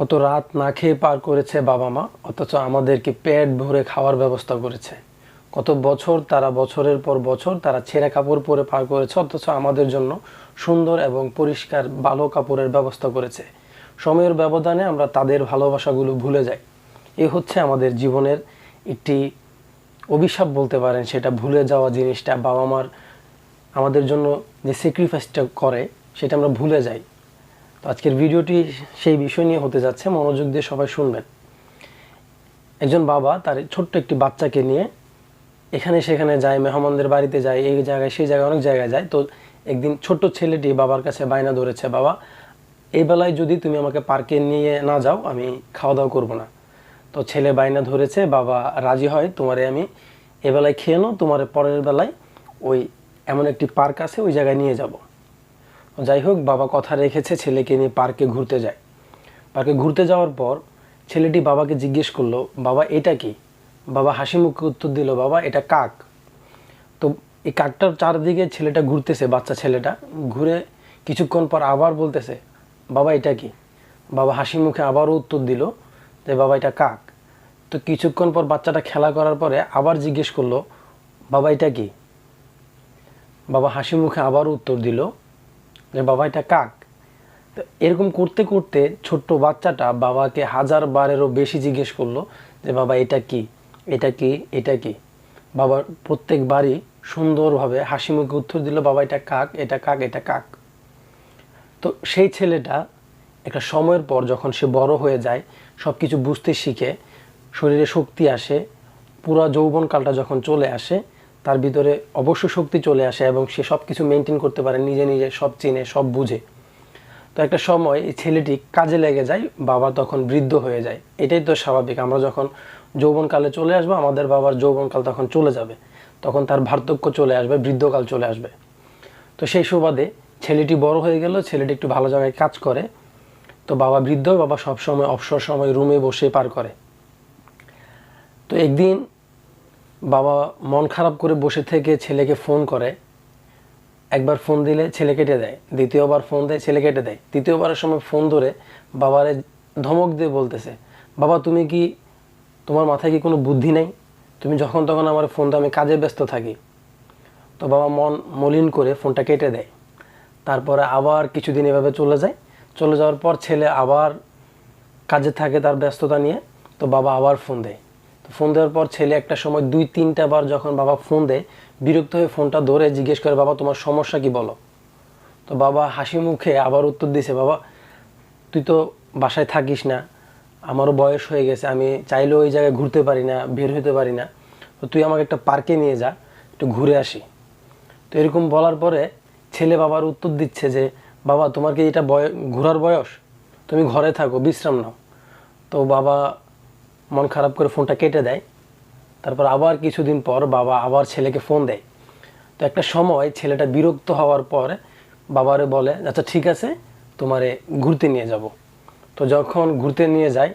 কত রাত না খেয়ে পার করেছে বাবা মা, অথচ আমাদেরকে পেট ভরে খাওয়ার ব্যবস্থা করেছে। কত বছর তারা বছরের পর বছর তারা ছেঁড়া কাপড় পরে পার করেছে, অথচ আমাদের জন্য সুন্দর এবং পরিষ্কার ভালো কাপড়ের ব্যবস্থা করেছে। সময়ের ব্যবধানে আমরা তাদের ভালোবাসাগুলো ভুলে যাই। এ হচ্ছে আমাদের জীবনের একটি অভিশাপ বলতে পারেন, সেটা ভুলে যাওয়া জিনিসটা। বাবা মার আমাদের জন্য যে স্যাক্রিফাইসটা করে, সেটা আমরা ভুলে যাই। তো আজকের ভিডিওটি সেই বিষয় নিয়ে হতে যাচ্ছে, মনোযোগ দিয়ে সবাই শুনবেন। একজন বাবা তার ছোট্ট একটি বাচ্চাকে নিয়ে এখানে সেখানে যায়, মেহমানদের বাড়িতে যায়, এই জায়গায় সেই জায়গায় অনেক জায়গায় যায়। তো একদিন ছোট্ট ছেলেটি বাবার কাছে বায়না ধরেছে, বাবা, এই বেলায় যদি তুমি আমাকে পার্কে নিয়ে না যাও, আমি খাওয়া দাওয়া করব না। তো ছেলে বায়না ধরেছে, বাবা, রাজি হয়, তোমারে আমি এ বেলায় খেয়ে নাও তোমার পরের বেলায় ওই এমন একটি পার্ক আছে, ওই জায়গায় নিয়ে যাব। যাই হোক, বাবা কথা রেখেছে ছেলেকে নিয়ে পার্কে ঘুরতে যায়। পার্কে ঘুরতে যাওয়ার পর ছেলেটি বাবাকে জিজ্ঞেস করল, বাবা, এটা কি? বাবা হাসি মুখে উত্তর দিল, বাবা, এটা কাক। তো এই কাকটার চারদিকে ছেলেটা ঘুরতেছে, বাচ্চা ছেলেটা। ঘুরে কিছুক্ষণ পর আবার বলতেছে, বাবা, এটা কি? বাবা হাসি মুখে আবারও উত্তর দিল যে, বাবা, এটা কাক। তো কিছুক্ষণ পর বাচ্চাটা খেলা করার পরে আবার জিজ্ঞেস করল, বাবা, এটা কি? বাবা হাসি মুখে আবার উত্তর দিল যে বাবা এটা কাক? তো এরকম করতে করতে ছোট্ট বাচ্চাটা বাবাকে হাজার বারেরও বেশি জিজ্ঞেস করল যে বাবা, এটা কি? এটা কি? এটা কি? বাবা প্রত্যেকবারই সুন্দরভাবে হাসি মুখে উত্তর দিল, বাবা, এটা কাক এটা কাক এটা কাক। তো সেই ছেলেটা একটা সময়ের পর যখন সে বড় হয়ে যায় সব কিছু বুঝতে শিখে, শরীরে শক্তি আসে, পুরো যৌবনকালটা যখন চলে আসে তার ভিতরে অবশ্য শক্তি চলে আসে এবং সে সব কিছু মেনটেন করতে পারে, নিজে নিজে সব চিনে, সব বুঝে। তো একটা সময় এই ছেলেটি কাজে লেগে যায়, বাবা তখন বৃদ্ধ হয়ে যায়। এটাই তো স্বাভাবিক, আমরা যখন যৌবনকালে চলে আসব, আমাদের বাবার যৌবনকাল তখন চলে যাবে। তখন তার বার্ধক্য চলে আসবে, বৃদ্ধকাল চলে আসবে। তো সেই সুবাদে ছেলেটি বড় হয়ে গেল, ছেলেটি একটু ভালো জায়গায় কাজ করে। তো বাবা বৃদ্ধ, বাবা সবসময় অবসর সময় রুমে বসে পার করে। তো একদিন বাবা মন খারাপ করে বসে থেকে ছেলেকে ফোন করে। একবার ফোন দিলে ছেলে কেটে দেয়, দ্বিতীয়বার ফোন দেয়, ছেলে কেটে দেয়। তৃতীয়বারের সময় ফোন ধরে বাবারে ধমক দিয়ে বলতেছে, বাবা, তুমি কি, তোমার মাথায় কি কোনো বুদ্ধি নেই? তুমি যখন তখন আমার ফোন দাও, আমি কাজে ব্যস্ত থাকি। তো বাবা মন মলিন করে ফোনটা কেটে দেয়। তারপরে আবার কিছুদিন এভাবে চলে যায়। চলে যাওয়ার পর ছেলে আবার কাজে থাকে তার ব্যস্ততা নিয়ে। তো বাবা আবার ফোন দেয়। তো ফোন দেওয়ার পর ছেলে একটা সময় দুই, তিনটা বার যখন বাবা ফোন দেয়, বিরক্ত হয়ে ফোনটা ধরে জিজ্ঞেস করে, বাবা, তোমার সমস্যা কি বলো? তো বাবা হাসি মুখে আবার উত্তর দিছে, বাবা, তুই তো বাসায় থাকিস না, আমারও বয়স হয়ে গেছে, আমি চাইলেও ওই জায়গায় ঘুরতে পারি না, বের হতে পারি না। তো তুই আমাকে একটা পার্কে নিয়ে যা, একটু ঘুরে আসি। তো এরকম বলার পরে ছেলে বাবার উত্তর দিচ্ছে যে, বাবা, তোমার কি এটা বয়, ঘোরার বয়স? তুমি ঘরে থাকো, বিশ্রাম নাও। তো বাবা মন খারাপ করে ফোনটা কেটে দেয়। তারপর আবার কিছুদিন পর বাবা আবার ছেলেকে ফোন দেয়। তো একটা সময় ছেলেটা বিরক্ত হওয়ার পর বাবারে বলে আচ্ছা ঠিক আছে, তোমারে ঘুরতে নিয়ে যাব। তো যখন ঘুরতে নিয়ে যায়,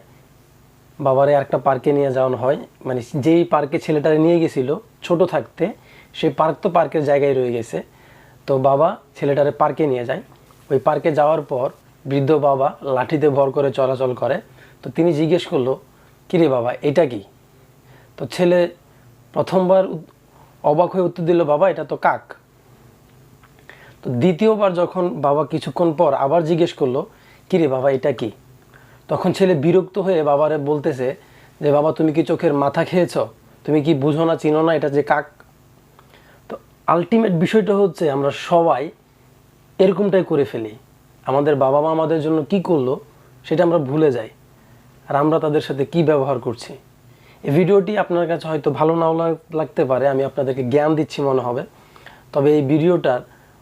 বাবারে একটা পার্কে নিয়ে যাওয়ানো হয়। মানে যেই পার্কে ছেলেটা নিয়ে গেছিল, ছোট থাকতে সেই পার্ক তো পার্কের জায়গায় রয়ে গেছে। তো বাবা ছেলেটারে পার্কে নিয়ে যায়। ওই পার্কে যাওয়ার পর বৃদ্ধ বাবা লাঠিতে ভর করে চলাচল করে। তো তিনি জিজ্ঞেস করল কিরে বাবা, এটা কি? তো ছেলে প্রথমবার অবাক হয়ে উত্তর দিল, বাবা, এটা তো কাক। তো দ্বিতীয়বার যখন বাবা কিছুক্ষণ পর আবার জিজ্ঞেস করল কিরে বাবা, এটা কি? তখন ছেলে বিরক্ত হয়ে বাবারে বলতেছে যে, বাবা, তুমি কি চোখের মাথা খেয়েছ? তুমি কি বুঝো না, চিনো না এটা যে কাক? তো আলটিমেট বিষয়টা হচ্ছে, আমরা সবাই এরকমটাই করে ফেলি। আমাদের বাবা মা আমাদের জন্য কি করল, সেটা আমরা ভুলে যাই। আর আমরা তাদের সাথে কি ব্যবহার করছি? এই ভিডিওটি আপনার কাছে হয়তো ভালো নাও লাগ- লাগতে পারে, আমি আপনাদেরকে জ্ঞান দিচ্ছি মনে হবে। তবে এই ভিডিওটার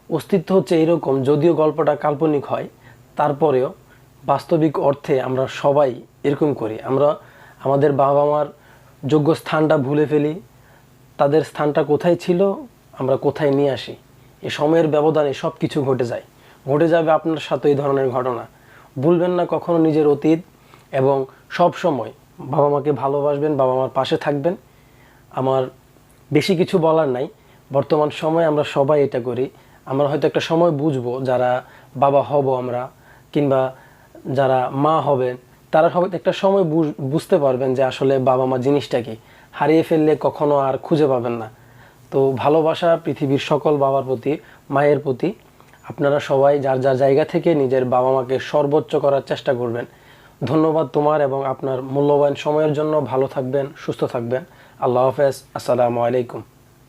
অস্তিত্ব হচ্ছে এরকম, যদিও গল্পটা কাল্পনিক হয়, তারপরেও বাস্তবিক অর্থে আমরা সবাই এরকম করি। আমরা আমাদের বাবা মার যোগ্য স্থানটা ভুলে ফেলি, তাদের স্থানটা কোথায় ছিল, আমরা কোথায় নিয়ে আসি। এ সময়ের ব্যবধানে সব কিছু ঘটে যায়। ঘটে যাবে আপনার সাথে এই ধরনের ঘটনা। ভুলবেন না কখনো নিজের অতীত এবং সব সময় বাবা মাকে ভালোবাসবেন, বাবা মার পাশে থাকবেন। আমার বেশি কিছু বলার নাই। বর্তমান সময় আমরা সবাই এটা করি। আমরা হয়তো একটা সময় বুঝব যারা বাবা হব আমরা, কিংবা যারা মা হবেন, তারা সবাই একটা সময় বুঝতে পারবেন যে আসলে বাবা মা জিনিসটা কি। হারিয়ে ফেললে কখনো আর খুঁজে পাবেন না। তো ভালোবাসা পৃথিবীর সকল বাবার প্রতি, মায়ের প্রতি। আপনারা সবাই যার যার জায়গা থেকে নিজের বাবা মাকে সর্বোচ্চ করার চেষ্টা করবেন। ধন্যবাদ তোমার এবং আপনার মূল্যবান সময়ের জন্য ভালো থাকবেন, সুস্থ থাকবেন। আল্লাহ হাফেজ। আসসালামু আলাইকুম।